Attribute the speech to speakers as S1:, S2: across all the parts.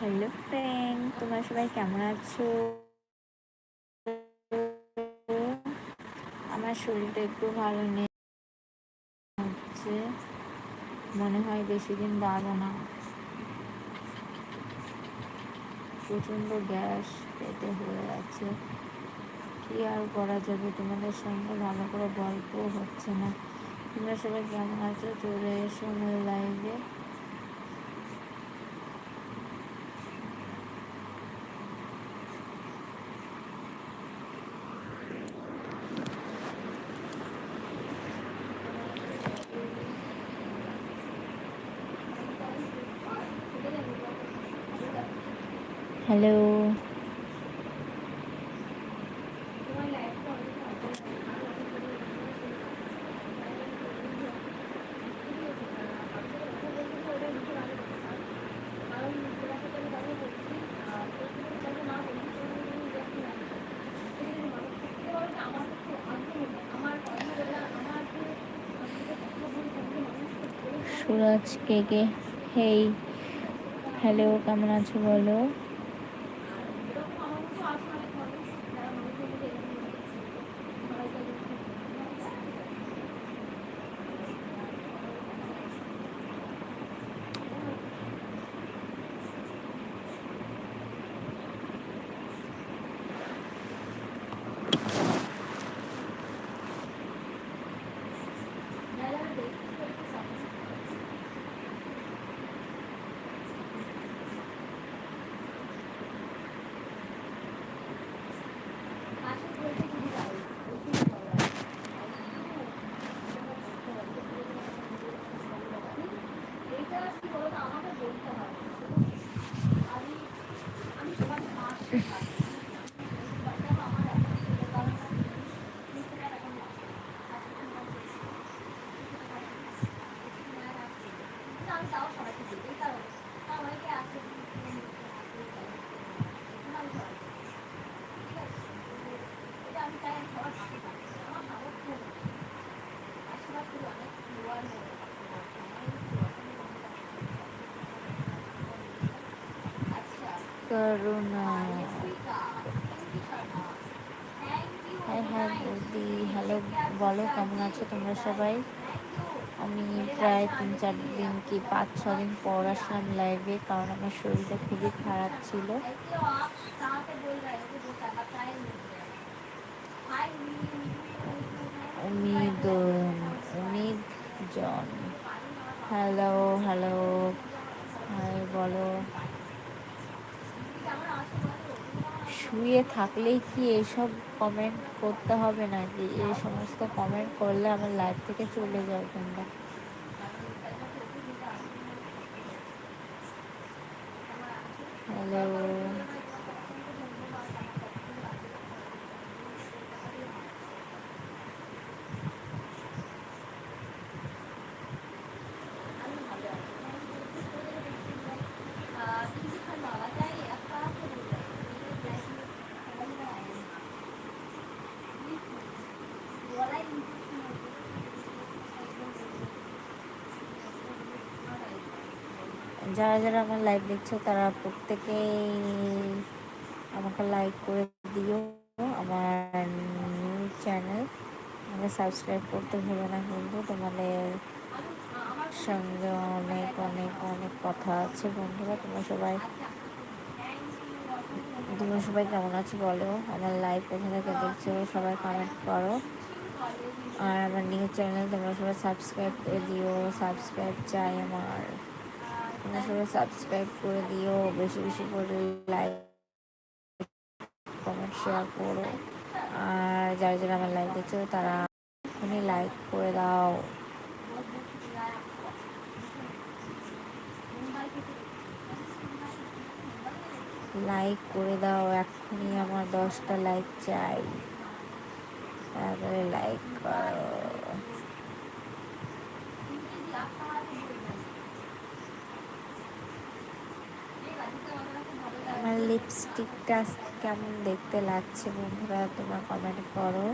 S1: Hello friend, তোমরা সবাই কেমন আছো? আমার শরীরটা একটু ভালো নেই। হচ্ছে মনে হয় বেশি দিন বাড়বো না। প্রচণ্ড গ্যাস পেটে হয়ে আছে। কি আর করা যাবে? তোমাদের সঙ্গে ভালো করে গল্পও হচ্ছে না। তোমরা সবাই কেমন আছো? চলে এসো লাইভে হ্যালো। সুরাজ কে কে? হেই। হ্যালো কেমন আছো বলো? করুণা হ্যাঁ হ্যাঁ বৌদি হ্যালো বলো, কেমন আছো তোমরা সবাই? আমি প্রায় তিন, চার দিন কি পাঁচ, ছ দিন পর আসলাম লাইভে কারণ আমার শরীরটা খুবই খারাপ ছিল। উমিদ উমিদ জন। হ্যালো হ্যালো হাই বলো। শুয়ে থাকলেই কি এসব কমেন্ট করতে হবে না যে এই সমস্ত কমেন্ট করলে আমার লাইফ থেকে চলে যাও তোমরা। হ্যালো যারা যারা আমার লাইভ দেখছ, তারা প্রত্যেকেই আমাকে লাইক করে দিও আমার নিউ চ্যানেল আমাকে সাবস্ক্রাইব করতে ভুলো না কিন্তু তোমাদের সঙ্গে অনেক অনেক অনেক কথা আছে বন্ধুরা। তোমরা সবাই তোমরা সবাই কেমন আছো বলো? আমার লাইভ কোথা থেকে দেখছ সবাই কমেন্ট করো। আর আমার নিউ চ্যানেল তোমরা সবাই সাবস্ক্রাইব করে দিও। সাবস্ক্রাইব চাই আমার। তোমরা সবাই সাবস্ক্রাইব করে দিও, বেশি বেশি করে লাইক কমেন্ট শেয়ার করো। আর যারা যারা আমার লাইভ দেখছ, তারা এখনই লাইক করে দাও। লাইক করে দাও এক্ষুনি আমার দশটা লাইক চাই। তারপরে লাইক করো আমার লিপস্টিকটা কেমন দেখতে লাগছে বন্ধুরা? তোমরা কমেন্ট করো।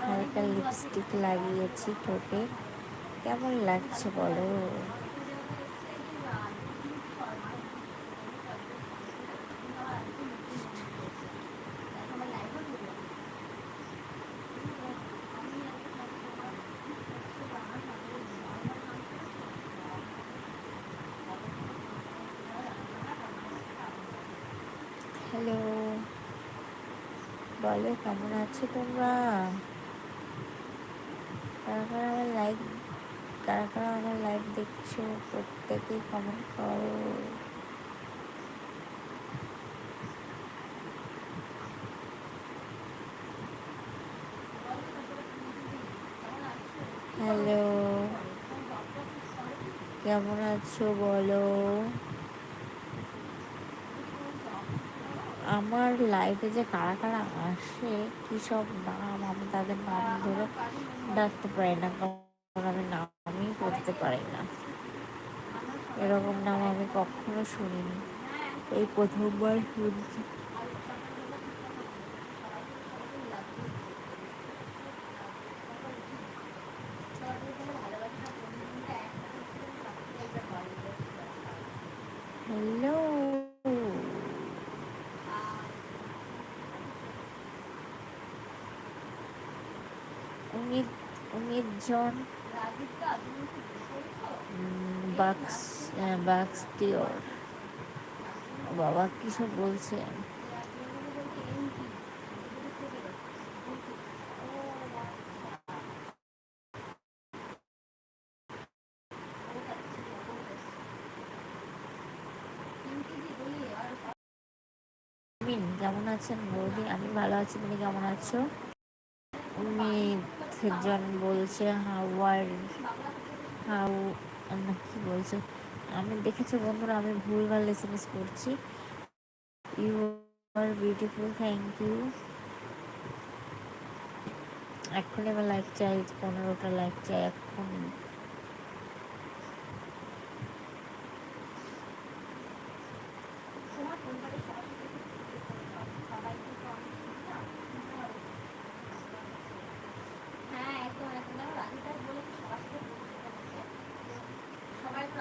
S1: হালকা লিপস্টিক লাগিয়েছি ঠোঁটে। কেমন লাগছে বলো? হ্যালো। বলো, কেমন আছো তোমরা? কারা কারা আমার লাইভ কারা কারা আমার লাইভ দেখছ, প্রত্যেকে কমেন্ট করো। হ্যালো, কেমন আছো বলো? আমার লাইফে যে কারা কারা আসে, কী সব নাম আমি তাদের নাম ধরে ডাকতে পারি না, কারণ আমি নামই করতে পারি না। এরকম নাম আমি কখনো শুনিনি। এই প্রথমবার শুনছি হ্যালো উমিদ জন বাক্স বাক্স টিওর বাবা, কী সব বলছে? কেমন আছেন বৌদি? আমি ভালো আছি, তুমি কেমন আছো? উমিদ। জন বলছে হাওয়ার হাউ না, কি বলছে? আমি দেখেছি বন্ধুরা, আমি ভুলভাল এস করছি। You are beautiful thank you এক্ষুনি আমার লাইক চাই, পনেরোটা লাইক চাই, এক্ষুনি।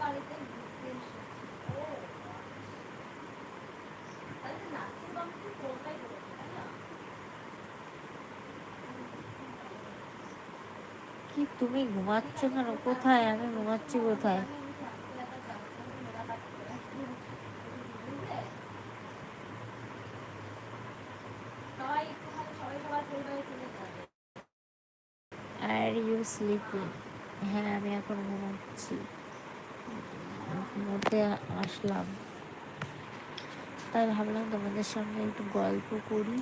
S1: কি তুমি ঘুমাচ্ছ কেন? কোথায়? আমি ঘুমাচ্ছি কোথায়? আর ইউ স্লিপিং হ্যাঁ আমি এখন ঘুমাচ্ছি। ঘুমোতে আসলাম তাই ভাবলাম তোমাদের সঙ্গে একটু গল্প করি।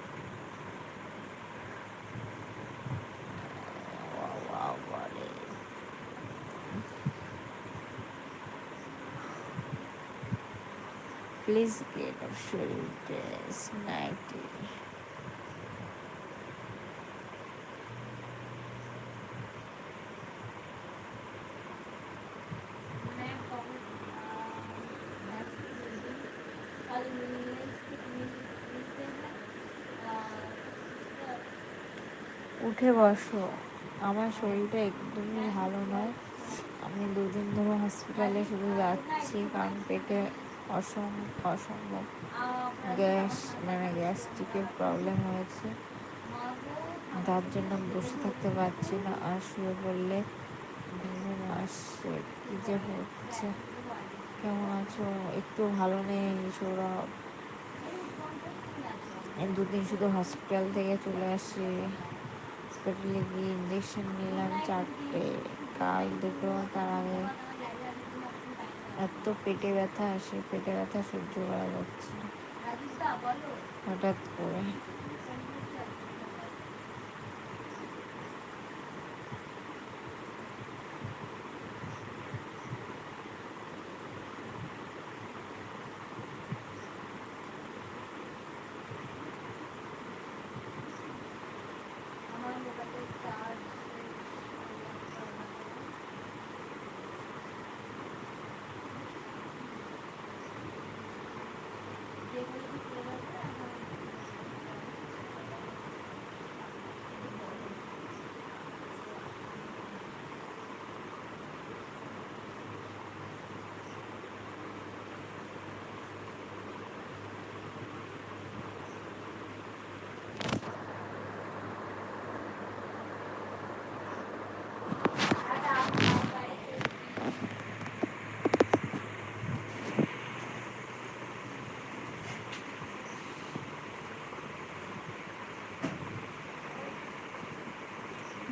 S1: Please get a full dress nighty. উঠে বসো। আমার শরীরটা একদমই ভালো নয়। আমি দুদিন ধরে হসপিটালে শুধু যাচ্ছি কারণ পেটে অসম, অসম্ভব গ্যাস মানে গ্যাস্ট্রিকের প্রবলেম হয়েছে। তার জন্য বসে থাকতে পারছি না আর শুয়ে পড়লে ঘুম আসছে। কী যে হচ্ছে? কেমন আছো? একটু ভালো নেই সৌরভ। দুদিন শুধু হসপিটাল থেকে চলে আসি। হসপিটালে গিয়ে ইঞ্জেকশন নিলাম, চারটে কাল দুটো, তার আগে এত পেটে ব্যথা আসে পেটে ব্যথা সহ্য করা যাচ্ছে হঠাৎ করে।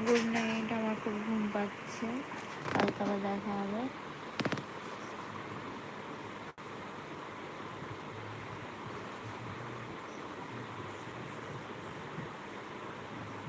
S2: গুড নাইট আমার খুব ঘুম পাচ্ছে। কালকে আবার দেখা হবে।